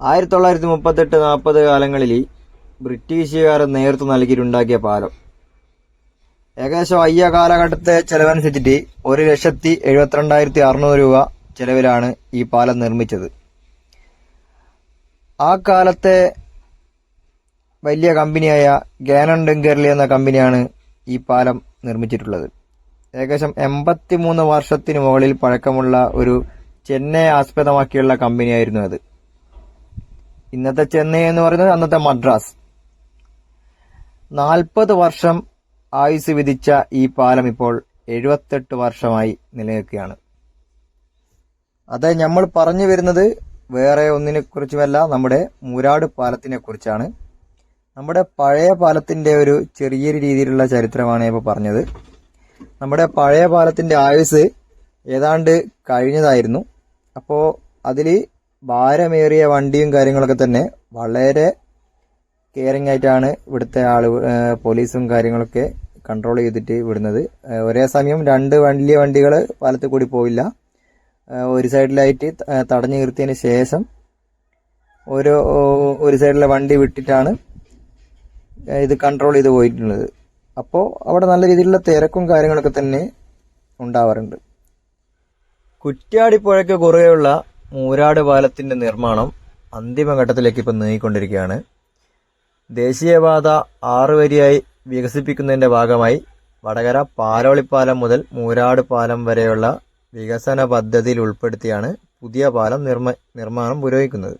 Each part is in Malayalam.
ആയിരത്തി തൊള്ളായിരത്തി മുപ്പത്തെട്ട് നാൽപ്പത് കാലങ്ങളിൽ ബ്രിട്ടീഷുകാർ നേതൃത്വം നൽകിയിട്ടുണ്ടാക്കിയ പാലം. ഏകദേശം അയ്യ കാലഘട്ടത്തെ ചെലവനുസരിച്ചിട്ട് ഒരു ലക്ഷത്തി എഴുപത്തിരണ്ടായിരത്തി അറുന്നൂറ് രൂപ ചെലവിലാണ് ഈ പാലം നിർമ്മിച്ചത്. ആ കാലത്തെ വലിയ കമ്പനിയായ ഗാനൺ ഡെങ്കർലി എന്ന കമ്പനിയാണ് ഈ പാലം നിർമ്മിച്ചിട്ടുള്ളത്. ഏകദേശം എൺപത്തിമൂന്ന് വർഷത്തിന് മുകളിൽ പഴക്കമുള്ള ഒരു ചെന്നൈ ആസ്പദമാക്കിയുള്ള കമ്പനിയായിരുന്നു അത്. ഇന്നത്തെ ചെന്നൈ എന്ന് പറയുന്നത് അന്നത്തെ മദ്രാസ്. നാൽപ്പത് വർഷം ആയുസ് വിധിച്ച ഈ പാലം ഇപ്പോൾ എഴുപത്തെട്ട് വർഷമായി നിലനിൽക്കുകയാണ്. അത് നമ്മൾ പറഞ്ഞു വരുന്നത് വേറെ ഒന്നിനെ കുറിച്ചുമല്ല നമ്മുടെ മൂരാട് പാലത്തിനെ കുറിച്ചാണ്. നമ്മുടെ പഴയ പാലത്തിന്റെ ഒരു ചെറിയ രീതിയിലുള്ള ചരിത്രമാണ് ഇപ്പോൾ പറഞ്ഞത്. നമ്മുടെ പഴയ പാലത്തിന്റെ ആയുസ് ഏതാണ്ട് കഴിഞ്ഞതായിരുന്നു. അപ്പോൾ അതിൽ ഭാരമേറിയ വണ്ടിയും കാര്യങ്ങളൊക്കെ തന്നെ വളരെ കെയറിംഗ് ആയിട്ടാണ് ഇവിടുത്തെ ആൾ പോലീസും കാര്യങ്ങളൊക്കെ കൺട്രോൾ ചെയ്തിട്ട് വിടുന്നത്. ഒരേ സമയം രണ്ട് വലിയ വണ്ടികൾ പാലത്തിൽ കൂടി പോവില്ല. ഒരു സൈഡിലായിട്ട് തടഞ്ഞു നിർത്തിയതിന് ശേഷം ഓരോ ഒരു സൈഡിലെ വണ്ടി വിട്ടിട്ടാണ് ഇത് കൺട്രോൾ ചെയ്ത് പോയിട്ടുള്ളത്. അപ്പോൾ അവിടെ നല്ല രീതിയിലുള്ള തിരക്കും കാര്യങ്ങളൊക്കെ തന്നെ ഉണ്ടാവാറുണ്ട്. കുറ്റ്യാടിപ്പുഴയ്ക്ക് കുറുകെയുള്ള മൂരാട് പാലത്തിന്റെ നിർമ്മാണം അന്തിമഘട്ടത്തിലേക്ക് ഇപ്പം നീങ്ങിക്കൊണ്ടിരിക്കുകയാണ്. ദേശീയപാത ആറ് വരിയായി വികസിപ്പിക്കുന്നതിന്റെ ഭാഗമായി വടകര പാലോളിപ്പാലം മുതൽ മൂരാട് പാലം വരെയുള്ള വികസന പദ്ധതിയിൽ ഉൾപ്പെടുത്തിയാണ് പുതിയ പാലം നിർമ്മ നിർമ്മാണം പുരോഗമിക്കുന്നത്.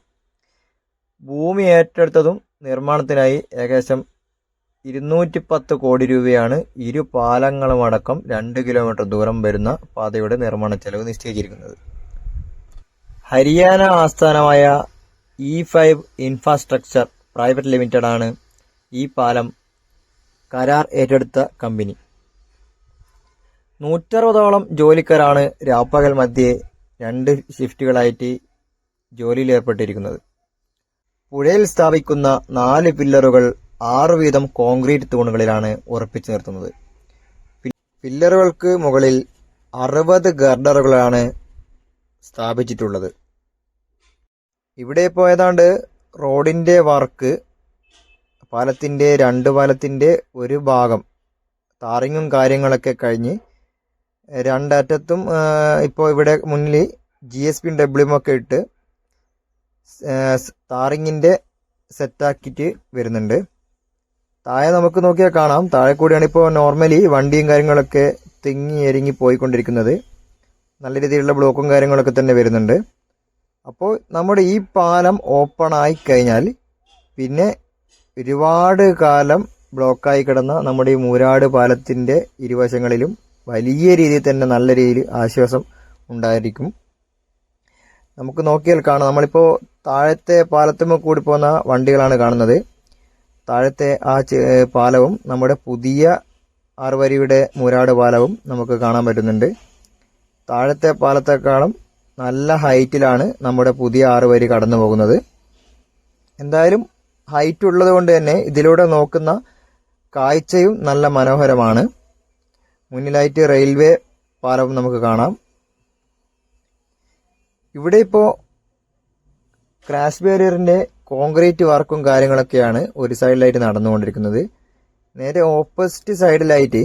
ഭൂമി ഏറ്റെടുത്തതും നിർമ്മാണത്തിനായി ഏകദേശം ഇരുന്നൂറ്റി പത്ത് കോടി രൂപയാണ് ഇരു പാലങ്ങളുമടക്കം രണ്ട് കിലോമീറ്റർ ദൂരം വരുന്ന പാതയുടെ നിർമ്മാണ ചെലവ് നിശ്ചയിച്ചിരിക്കുന്നത്. ഹരിയാന ആസ്ഥാനമായ E five infrastructure private limited ആണ് ഈ പാലം കരാർ ഏറ്റെടുത്ത കമ്പനി. നൂറ്ററുപതോളം ജോലിക്കാരാണ് രാപ്പകൽ മധ്യേ രണ്ട് ഷിഫ്റ്റുകളായിട്ട് ജോലിയിൽ ഏർപ്പെട്ടിരിക്കുന്നത്. പുഴയിൽ സ്ഥാപിക്കുന്ന നാല് പില്ലറുകൾ ആറ് വീതം കോൺക്രീറ്റ് തൂണുകളിലാണ് ഉറപ്പിച്ചു നിർത്തുന്നത്. പില്ലറുകൾക്ക് മുകളിൽ അറുപത് ഗർഡറുകളാണ് സ്ഥാപിച്ചിട്ടുള്ളത്. ഇവിടെ ഇപ്പോൾ ഏതാണ്ട് റോഡിന്റെ വർക്ക് പാലത്തിന്റെ രണ്ട് പാലത്തിന്റെ ഒരു ഭാഗം താറിങ്ങും കാര്യങ്ങളൊക്കെ കഴിഞ്ഞ് രണ്ടറ്റത്തും ഇപ്പോൾ ഇവിടെ മുന്നിൽ ജി എസ് പി ഡബ്ല്യൂം ഒക്കെ ഇട്ട് താറിങ്ങിന്റെ സെറ്റാക്കിയിട്ട് വരുന്നുണ്ട്. താഴെ നമുക്ക് നോക്കിയാൽ കാണാം. താഴെ കൂടിയാണ് ഇപ്പോൾ നോർമലി വണ്ടിയും കാര്യങ്ങളൊക്കെ തിങ്ങി എരിങ്ങി പോയിക്കൊണ്ടിരിക്കുന്നത്. നല്ല രീതിയിലുള്ള ബ്ലോക്കും കാര്യങ്ങളൊക്കെ തന്നെ വരുന്നുണ്ട്. അപ്പോൾ നമ്മുടെ ഈ പാലം ഓപ്പൺ ആയി കഴിഞ്ഞാൽ പിന്നെ ഒരുപാട് കാലം ബ്ലോക്കായി കിടന്ന നമ്മുടെ ഈ മൂരാട് പാലത്തിന്റെ ഇരുവശങ്ങളിലും വലിയ രീതിയിൽ തന്നെ നല്ല രീതിയിൽ ആശ്വാസം ഉണ്ടായിരിക്കും. നമുക്ക് നോക്കിയാൽ കാണാം. നമ്മളിപ്പോൾ താഴത്തെ പാലത്തുമ്മ കൂടി പോകുന്ന വണ്ടികളാണ് കാണുന്നത്. താഴത്തെ ആ പാലവും നമ്മുടെ പുതിയ ആറുവരിയുടെ മൂരാട് പാലവും നമുക്ക് കാണാൻ പറ്റുന്നുണ്ട്. താഴത്തെ പാലത്തെക്കാളും നല്ല ഹൈറ്റിലാണ് നമ്മുടെ പുതിയ ആറ് വരി കടന്നു പോകുന്നത്. എന്തായാലും ഹൈറ്റ് ഉള്ളത് കൊണ്ട് തന്നെ ഇതിലൂടെ നോക്കുന്ന കാഴ്ചയും നല്ല മനോഹരമാണ്. മുന്നിലായിട്ട് റെയിൽവേ പാലവും നമുക്ക് കാണാം. ഇവിടെ ഇപ്പോൾ ക്രാഷ് ബാരിയറിന്റെ കോൺക്രീറ്റ് വർക്കും കാര്യങ്ങളൊക്കെയാണ് ഒരു സൈഡിലായിട്ട് നടന്നുകൊണ്ടിരിക്കുന്നത്. നേരെ ഓപ്പോസിറ്റ് സൈഡിലായിട്ട്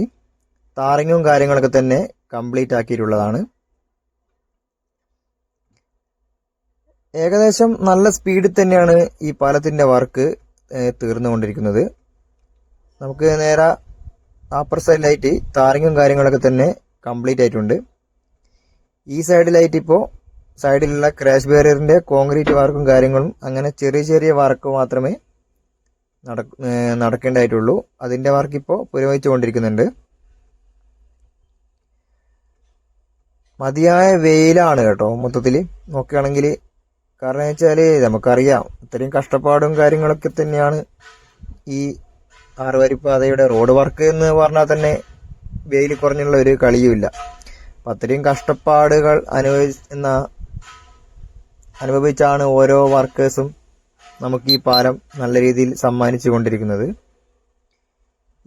താറിങ്ങും കാര്യങ്ങളൊക്കെ തന്നെ കംപ്ലീറ്റ് ആക്കിയിട്ടുള്ളതാണ്. ഏകദേശം നല്ല സ്പീഡിൽ തന്നെയാണ് ഈ പാലത്തിന്റെ വർക്ക് തീർന്നുകൊണ്ടിരിക്കുന്നത്. നമുക്ക് നേരെ അപ്പർ സൈഡിലായിട്ട് താറിങ്ങും കാര്യങ്ങളൊക്കെ തന്നെ കംപ്ലീറ്റ് ആയിട്ടുണ്ട്. ഈ സൈഡിലായിട്ട് ഇപ്പോൾ സൈഡിലുള്ള ക്രാഷ് ബാരിയറിന്റെ കോൺക്രീറ്റ് വർക്കും കാര്യങ്ങളും അങ്ങനെ ചെറിയ ചെറിയ വർക്ക് മാത്രമേ നട- നടക്കേണ്ടതായിട്ടുള്ളൂ. അതിന്റെ വർക്ക് ഇപ്പോൾ പുരോഗമിച്ചുകൊണ്ടിരിക്കുന്നുണ്ട്. മതിയായ വെയിലാണ് കേട്ടോ മൊത്തത്തിൽ നോക്കുകയാണെങ്കിൽ കാരണം വെച്ചാൽ നമുക്കറിയാം ഇത്രയും കഷ്ടപ്പാടും കാര്യങ്ങളൊക്കെ തന്നെയാണ് ഈ ആറുവരിപ്പാതയുടെ റോഡ് വർക്ക് എന്ന് പറഞ്ഞാൽ തന്നെ വെയിൽ കുറഞ്ഞുള്ള ഒരു കളിയുമില്ല. അപ്പം അത്രയും കഷ്ടപ്പാടുകൾ അനുഭവിക്കുന്ന അനുഭവിച്ചാണ് ഓരോ വർക്കേഴ്സും നമുക്ക് ഈ പാലം നല്ല രീതിയിൽ സമ്മാനിച്ചു കൊണ്ടിരിക്കുന്നത്.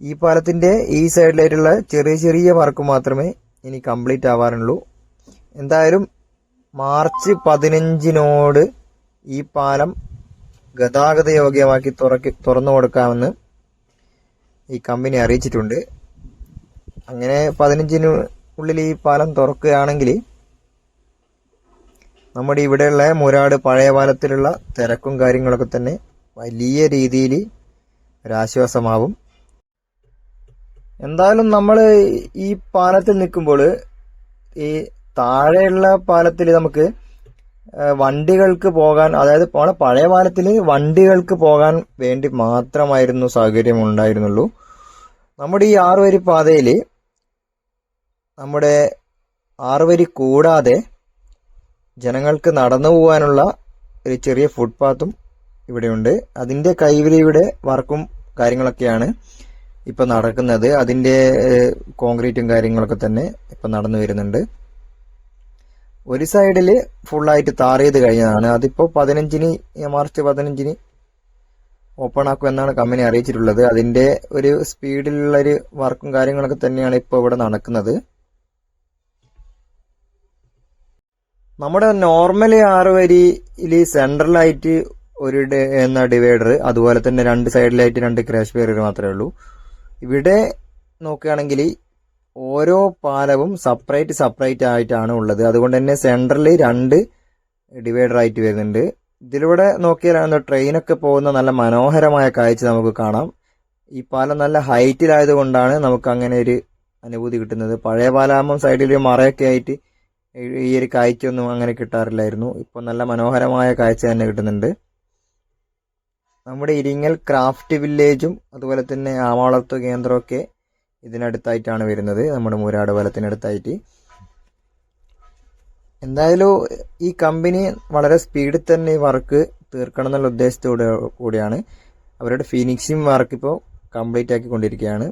ഈ പാലത്തിന്റെ ഈ സൈഡിലായിട്ടുള്ള ചെറിയ ചെറിയ വർക്ക് മാത്രമേ ഇനി കംപ്ലീറ്റ് ആവാറുള്ളൂ. എന്തായാലും മാർച്ച് പതിനഞ്ചിനോട് ഈ പാലം ഗതാഗത യോഗ്യമാക്കി തുറക്കി തുറന്നു കൊടുക്കാമെന്ന് ഈ കമ്പനി അറിയിച്ചിട്ടുണ്ട്. അങ്ങനെ പതിനഞ്ചിന് ഉള്ളിൽ ഈ പാലം തുറക്കുകയാണെങ്കിൽ നമ്മുടെ ഇവിടെയുള്ള മുരാട് പഴയ പാലത്തിലുള്ള തിരക്കും കാര്യങ്ങളൊക്കെ തന്നെ വലിയ രീതിയിൽ ഒരാശ്വാസമാവും. എന്തായാലും നമ്മൾ ഈ പാലത്തിൽ നിൽക്കുമ്പോൾ ഈ താഴെയുള്ള പാലത്തിൽ നമുക്ക് വണ്ടികൾക്ക് പോകാൻ അതായത് നമ്മളെ പഴയ പാലത്തിൽ വണ്ടികൾക്ക് പോകാൻ വേണ്ടി മാത്രമായിരുന്നു സൗകര്യം ഉണ്ടായിരുന്നുള്ളൂ. നമ്മുടെ ഈ ആറുവരി പാതയിൽ നമ്മുടെ ആറുവരി കൂടാതെ ജനങ്ങൾക്ക് നടന്നു പോകാനുള്ള ഒരു ചെറിയ ഫുട്പാത്തും ഇവിടെയുണ്ട്. അതിന്റെ കൈവരിയുടെ വർക്കും കാര്യങ്ങളൊക്കെയാണ് ഇപ്പോൾ നടക്കുന്നത്. അതിന്റെ കോൺക്രീറ്റും കാര്യങ്ങളൊക്കെ തന്നെ ഇപ്പം നടന്നു വരുന്നുണ്ട്. ഒരു സൈഡിൽ ഫുള്ളായിട്ട് താർ ചെയ്ത് കഴിഞ്ഞതാണ്. അതിപ്പോ പതിനഞ്ചിന് മാർച്ച് പതിനഞ്ചിന് ഓപ്പൺ ആക്കും എന്നാണ് കമ്പനി അറിയിച്ചിട്ടുള്ളത്. അതിന്റെ ഒരു സ്പീഡിലുള്ള ഒരു വർക്കും കാര്യങ്ങളൊക്കെ തന്നെയാണ് ഇപ്പോൾ ഇവിടെ നടക്കുന്നത്. നമ്മുടെ നോർമൽ ആറ് വരിയിൽ സെൻട്രലായിട്ട് ഒരു എന്ന ഡിവൈഡർ അതുപോലെ തന്നെ രണ്ട് സൈഡിലായിട്ട് രണ്ട് ക്രാഷ് പേരുകൾ മാത്രമേ ഉള്ളൂ. ഇവിടെ നോക്കുകയാണെങ്കിൽ ഓരോ പാലവും സെപ്പറേറ്റ് സെപ്പറേറ്റ് ആയിട്ടാണ് ഉള്ളത്. അതുകൊണ്ട് തന്നെ സെൻട്രലിൽ രണ്ട് ഡിവൈഡർ ആയിട്ട് വരുന്നുണ്ട്. ഇതിലൂടെ നോക്കിയാൽ എന്താ ട്രെയിനൊക്കെ പോകുന്ന നല്ല മനോഹരമായ കാഴ്ച നമുക്ക് കാണാം. ഈ പാലം നല്ല ഹൈറ്റിലായത് കൊണ്ടാണ് നമുക്ക് അങ്ങനെ ഒരു അനുഭൂതി കിട്ടുന്നത്. പഴയ പാലാകുമ്പം സൈഡിൽ മറയൊക്കെ ആയിട്ട് ഈ- ഒരു കാഴ്ചയൊന്നും അങ്ങനെ കിട്ടാറില്ലായിരുന്നു. ഇപ്പോൾ നല്ല മനോഹരമായ കാഴ്ച തന്നെ കിട്ടുന്നുണ്ട്. നമ്മുടെ ഇരിങ്ങൽ ക്രാഫ്റ്റ് വില്ലേജും അതുപോലെ തന്നെ ആമവളർത്തു കേന്ദ്രമൊക്കെ ഇതിനടുത്തായിട്ടാണ് വരുന്നത്. നമ്മുടെ മൂരാട് വലത്തിനടുത്തായിട്ട്. എന്തായാലും ഈ കമ്പനി വളരെ സ്പീഡിൽ തന്നെ ഈ വർക്ക് തീർക്കണം എന്നുള്ള ഉദ്ദേശത്തോടെ കൂടിയാണ്. അവരുടെ ഫിനിഷിംഗ് വർക്ക് ഇപ്പോൾ കംപ്ലീറ്റ് ആക്കിക്കൊണ്ടിരിക്കുകയാണ്.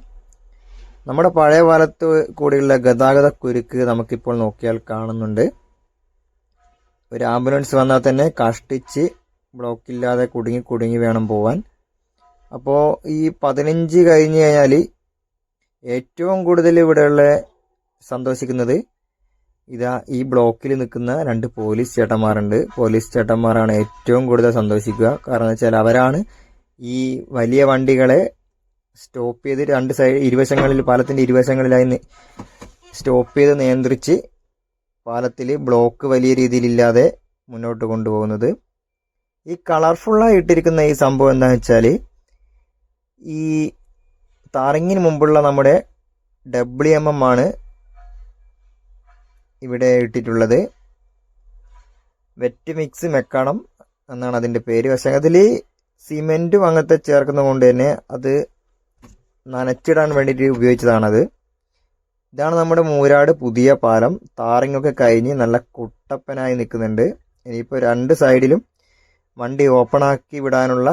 നമ്മുടെ പഴയ കാലത്ത് കൂടിയുള്ള ഗതാഗത കുരുക്ക് നമുക്കിപ്പോൾ നോക്കിയാൽ കാണുന്നുണ്ട്. ഒരു ആംബുലൻസ് വന്നാൽ തന്നെ കഷ്ടിച്ച് ബ്ലോക്കില്ലാതെ കുടുങ്ങി കുടുങ്ങി വേണം പോവാൻ. അപ്പോൾ ഈ പതിനഞ്ച് കഴിഞ്ഞ് കഴിഞ്ഞാൽ ഏറ്റവും കൂടുതൽ ഇവിടെയുള്ള സന്തോഷിക്കുന്നത് ഇതാ ഈ ബ്ലോക്കിൽ നിൽക്കുന്ന രണ്ട് പോലീസ് ചേട്ടന്മാരുണ്ട്. പോലീസ് ചേട്ടന്മാരാണ് ഏറ്റവും കൂടുതൽ സന്തോഷിക്കുക. കാരണം വെച്ചാൽ അവരാണ് ഈ വലിയ വണ്ടികളെ സ്റ്റോപ്പ് ചെയ്ത് രണ്ട് സൈഡ് ഇരുവശങ്ങളിൽ പാലത്തിന്റെ ഇരുവശങ്ങളിലായി സ്റ്റോപ്പ് ചെയ്ത് നിയന്ത്രിച്ച് പാലത്തിൽ ബ്ലോക്ക് വലിയ രീതിയിലില്ലാതെ മുന്നോട്ട് കൊണ്ടുപോകുന്നത്. ഈ കളർഫുള്ളായി ഇട്ടിരിക്കുന്ന ഈ സംഭവം എന്താണെന്ന് വെച്ചാൽ ഈ താറിങ്ങിന് മുമ്പുള്ള നമ്മുടെ ഡബ്ല്യു എം എം ആണ് ഇവിടെ ഇട്ടിട്ടുള്ളത്. വെറ്റ് മിക്സ് മെക്കണം എന്നാണ് അതിന്റെ പേര്. പക്ഷെ അതിൽ സിമെന്റും അങ്ങനത്തെ ചേർക്കുന്നത് കൊണ്ട് തന്നെ അത് നനച്ചിടാൻ വേണ്ടിയിട്ട് ഉപയോഗിച്ചതാണത്. ഇതാണ് നമ്മുടെ മൂരാട് പുതിയ പാലം. താറിങ്ങൊക്കെ കഴിഞ്ഞ് നല്ല കുട്ടപ്പനായി നിൽക്കുന്നുണ്ട്. ഇനിയിപ്പോൾ രണ്ട് സൈഡിലും വണ്ടി ഓപ്പൺ ആക്കി വിടാനുള്ള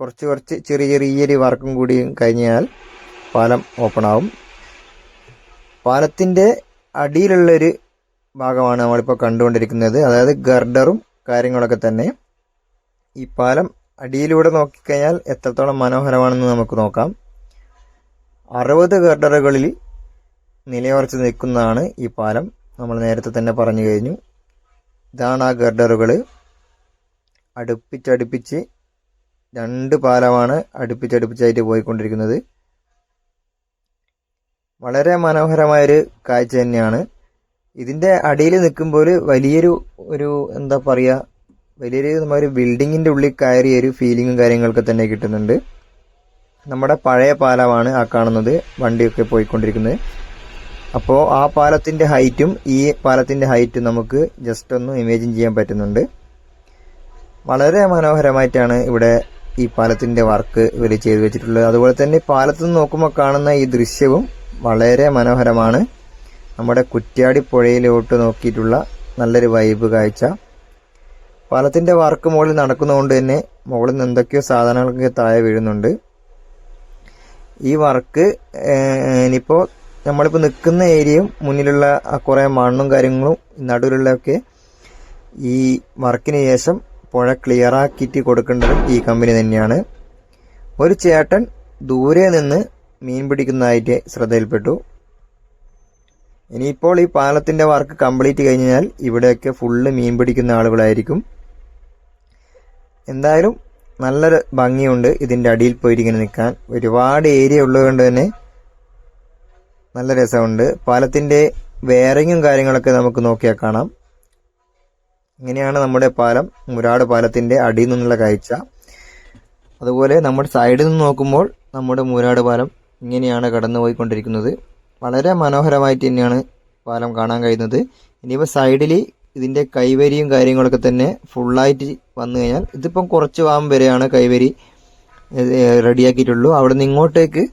കുറച്ച് കുറച്ച് ചെറിയ ചെറിയൊരു വർക്കും കൂടി കഴിഞ്ഞാൽ പാലം ഓപ്പൺ ആവും. പാലത്തിന്റെ അടിയിലുള്ളൊരു ഭാഗമാണ് നമ്മളിപ്പോൾ കണ്ടുകൊണ്ടിരിക്കുന്നത്. അതായത് ഗർഡറും കാര്യങ്ങളൊക്കെ തന്നെ. ഈ പാലം അടിയിലൂടെ നോക്കിക്കഴിഞ്ഞാൽ എത്രത്തോളം മനോഹരമാണെന്ന് നമുക്ക് നോക്കാം. അറുപത് ഗർഡറുകളിൽ നിലയുറച്ച് നിൽക്കുന്നതാണ് ഈ പാലം. നമ്മൾ നേരത്തെ തന്നെ പറഞ്ഞു കഴിഞ്ഞു. ഇതാണ് ആ ഗർഡറുകൾ അടുപ്പിച്ചടുപ്പിച്ച് രണ്ട് പാലമാണ് അടുപ്പിച്ചടുപ്പിച്ചായിട്ട് പോയിക്കൊണ്ടിരിക്കുന്നത്. വളരെ മനോഹരമായൊരു കാഴ്ച തന്നെയാണ്. ഇതിന്റെ അടിയിൽ നിൽക്കുമ്പോൾ വലിയൊരു ഒരു എന്താ പറയുക വലിയൊരു നമ്മളൊരു ബിൽഡിങ്ങിന്റെ ഉള്ളിൽ കയറിയ ഒരു ഫീലിങ്ങും കാര്യങ്ങളൊക്കെ തന്നെ കിട്ടുന്നുണ്ട്. നമ്മുടെ പഴയ പാലമാണ് ആ കാണുന്നത് വണ്ടിയൊക്കെ പോയിക്കൊണ്ടിരിക്കുന്നത്. അപ്പോൾ ആ പാലത്തിന്റെ ഹൈറ്റും ഈ പാലത്തിന്റെ ഹൈറ്റും നമുക്ക് ജസ്റ്റ് ഒന്ന് ഇമേജിൻ ചെയ്യാൻ പറ്റുന്നുണ്ട്. വളരെ മനോഹരമായിട്ടാണ് ഇവിടെ ഈ പാലത്തിന്റെ വർക്ക് ഇവർ ചെയ്തു വെച്ചിട്ടുള്ളത്. അതുപോലെ തന്നെ പാലത്ത് നിന്ന് നോക്കുമ്പോൾ കാണുന്ന ഈ ദൃശ്യവും വളരെ മനോഹരമാണ്. നമ്മുടെ കുറ്റ്യാടി പുഴയിലോട്ട് നോക്കിയിട്ടുള്ള നല്ലൊരു വൈബ് കാഴ്ച. പാലത്തിന്റെ വർക്ക് മുകളിൽ നടക്കുന്നതുകൊണ്ട് തന്നെ മുകളിൽ നിന്ന് എന്തൊക്കെയോ സാധനങ്ങളൊക്കെ താഴെ വീഴുന്നുണ്ട്. ഈ വർക്ക് ഇനിയിപ്പോൾ നമ്മളിപ്പോൾ നിൽക്കുന്ന ഏരിയയും മുന്നിലുള്ള കുറേ മണ്ണും കാര്യങ്ങളും നടുവിലുള്ളതൊക്കെ ഈ വർക്കിന് ശേഷം പുഴ ക്ലിയർ ആക്കിയിട്ട് കൊടുക്കേണ്ടതും ഈ കമ്പനി തന്നെയാണ്. ഒരു ചേട്ടൻ ദൂരെ നിന്ന് മീൻ പിടിക്കുന്നതായിട്ട് ശ്രദ്ധയിൽപ്പെട്ടു. ഇനിയിപ്പോൾ ഈ പാലത്തിന്റെ വർക്ക് കംപ്ലീറ്റ് കഴിഞ്ഞാൽ ഇവിടെയൊക്കെ ഫുള്ള് മീൻ പിടിക്കുന്ന ആളുകളായിരിക്കും. എന്തായാലും നല്ലൊരു ഭംഗിയുണ്ട് ഇതിന്റെ അടിയിൽ പോയിട്ട് ഇങ്ങനെ നിൽക്കാൻ. ഒരുപാട് ഏരിയ ഉള്ളതുകൊണ്ട് തന്നെ നല്ല രസമുണ്ട്. പാലത്തിന്റെ വേറിങ്ങും കാര്യങ്ങളൊക്കെ നമുക്ക് നോക്കിയാൽ കാണാം. ഇങ്ങനെയാണ് നമ്മുടെ പാലം മുരാട് പാലത്തിന്റെ അടിയിൽ നിന്നുള്ള കാഴ്ച. അതുപോലെ നമ്മുടെ സൈഡിൽ നിന്ന് നോക്കുമ്പോൾ നമ്മുടെ മുരാട് പാലം ഇങ്ങനെയാണ് കടന്നു പോയിക്കൊണ്ടിരിക്കുന്നത് വളരെ മനോഹരമായിട്ട് തന്നെയാണ് പാലം കാണാൻ കഴിയുന്നത്. ഇനിയിപ്പോൾ സൈഡിൽ ഇതിന്റെ കൈവരിയും കാര്യങ്ങളൊക്കെ തന്നെ ഫുള്ളായിട്ട് വന്നു കഴിഞ്ഞാൽ ഇതിപ്പം കുറച്ച് വാം വരെയാണ് കൈവരി റെഡിയാക്കിയിട്ടുള്ളൂ. അവിടെ നിന്ന് ഇങ്ങോട്ടേക്ക്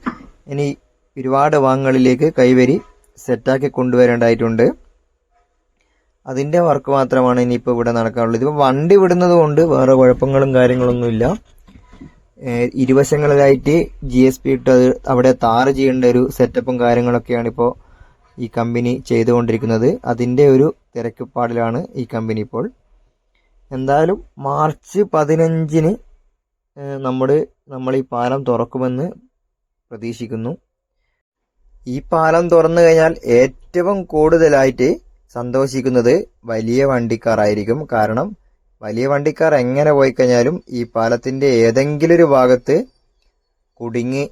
ഇനി ഒരുപാട് വാങ്ങുകളിലേക്ക് കൈവരി സെറ്റാക്കി കൊണ്ടുവരേണ്ടതായിട്ടുണ്ട്. അതിന്റെ വർക്ക് മാത്രമാണ് ഇനിയിപ്പോൾ ഇവിടെ നടക്കാനുള്ളത്. ഇതിപ്പോൾ വണ്ടി വിടുന്നത് കൊണ്ട് വേറെ കുഴപ്പങ്ങളും കാര്യങ്ങളൊന്നുമില്ല. ഇരുവശങ്ങളിലായിട്ട് ജി എസ് പി ഇട്ട് അത് അവിടെ താറ് ചെയ്യേണ്ട ഒരു സെറ്റപ്പും കാര്യങ്ങളൊക്കെയാണ് ഇപ്പോൾ ഈ കമ്പനി ചെയ്തുകൊണ്ടിരിക്കുന്നത്. അതിന്റെ ഒരു തിരക്കുപ്പാടിലാണ് ഈ കമ്പനി ഇപ്പോൾ. എന്തായാലും മാർച്ച് പതിനഞ്ചിന് നമ്മൾ നമ്മൾ ഈ പാലം തുറക്കുമെന്ന് പ്രതീക്ഷിക്കുന്നു. ഈ പാലം തുറന്നു കഴിഞ്ഞാൽ ഏറ്റവും കൂടുതലായിട്ട് സന്തോഷിക്കുന്നത് വലിയ വണ്ടിക്കാറായിരിക്കും. കാരണം വലിയ വണ്ടിക്കാർ എങ്ങനെ പോയി കഴിഞ്ഞാലും ഈ പാലത്തിന്റെ ഏതെങ്കിലും ഒരു ഭാഗത്ത് കുടുങ്ങി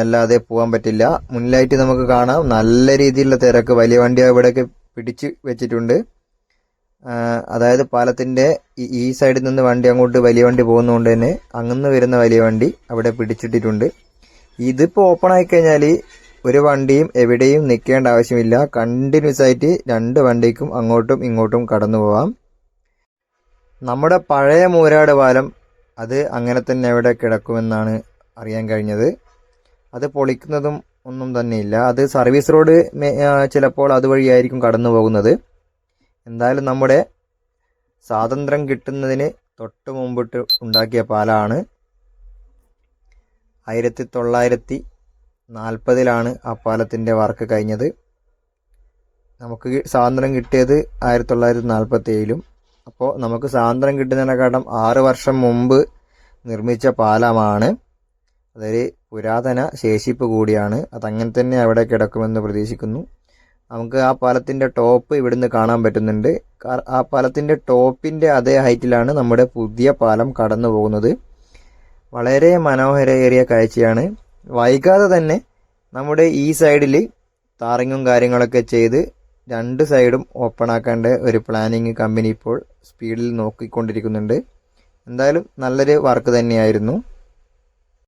അല്ലാതെ പോകാൻ പറ്റില്ല. മുന്നിലായിട്ട് നമുക്ക് കാണാം. നല്ല രീതിയിലുള്ള തിരക്ക് വലിയ വണ്ടി ഇവിടെയൊക്കെ പിടിച്ചു വെച്ചിട്ടുണ്ട്. അതായത് പാലത്തിന്റെ ഈ- ഈ സൈഡിൽ നിന്ന് വണ്ടി അങ്ങോട്ട് വലിയ വണ്ടി പോകുന്നതുകൊണ്ട് തന്നെ അങ്ങന്ന് വരുന്ന വലിയ വണ്ടി അവിടെ പിടിച്ചിട്ടിട്ടുണ്ട്. ഇതിപ്പോൾ ഓപ്പൺ ആയി കഴിഞ്ഞാൽ ഒരു വണ്ടിയും എവിടെയും നിൽക്കേണ്ട ആവശ്യമില്ല. കണ്ടിന്യൂസ് ആയിട്ട് രണ്ട് വണ്ടിക്കും അങ്ങോട്ടും ഇങ്ങോട്ടും കടന്നു പോവാം. നമ്മുടെ പഴയ മൂരാട് പാലം അത് അങ്ങനെ തന്നെ എവിടെ കിടക്കുമെന്നാണ് അറിയാൻ കഴിഞ്ഞത്. അത് പൊളിക്കുന്നതും ഒന്നും തന്നെയില്ല. അത് സർവീസ് റോഡ് ചിലപ്പോൾ അതുവഴിയായിരിക്കും കടന്നു പോകുന്നത്. എന്തായാലും നമ്മുടെ സ്വാതന്ത്ര്യം കിട്ടുന്നതിന് തൊട്ട് മുമ്പിട്ട് ഉണ്ടാക്കിയ പാലമാണ് ആയിരത്തി തൊള്ളായിരത്തി നാൽപ്പതിലാണ് ആ പാലത്തിന്റെ വർക്ക് കഴിഞ്ഞത്. നമുക്ക് സ്വാതന്ത്ര്യം കിട്ടിയത് ആയിരത്തി തൊള്ളായിരത്തി നാൽപ്പത്തി ഏഴിലും അപ്പോൾ നമുക്ക് സ്വാതന്ത്ര്യം കിട്ടുന്നതിനെക്കാട്ടും ആറ് വർഷം മുമ്പ് നിർമ്മിച്ച പാലമാണ്. അതൊരു പുരാതന ശേഷിപ്പ് കൂടിയാണ്. അതങ്ങനെ തന്നെ അവിടെ കിടക്കുമെന്ന് പ്രതീക്ഷിക്കുന്നു. നമുക്ക് ആ പാലത്തിന്റെ ടോപ്പ് ഇവിടുന്ന് കാണാൻ പറ്റുന്നുണ്ട്. ആ പാലത്തിന്റെ ടോപ്പിന്റെ അതേ ഹൈറ്റിലാണ് നമ്മുടെ പുതിയ പാലം കടന്നു പോകുന്നത് വളരെ മനോഹരേറിയ കാഴ്ചയാണ്. വൈകാതെ തന്നെ നമ്മുടെ ഈ സൈഡിൽ താറിങ്ങും കാര്യങ്ങളൊക്കെ ചെയ്ത് രണ്ട് സൈഡും ഓപ്പൺ ആക്കേണ്ട ഒരു പ്ലാനിങ് കമ്പനി ഇപ്പോൾ സ്പീഡിൽ നോക്കിക്കൊണ്ടിരിക്കുന്നുണ്ട്. എന്തായാലും നല്ലൊരു വർക്ക് തന്നെയായിരുന്നു.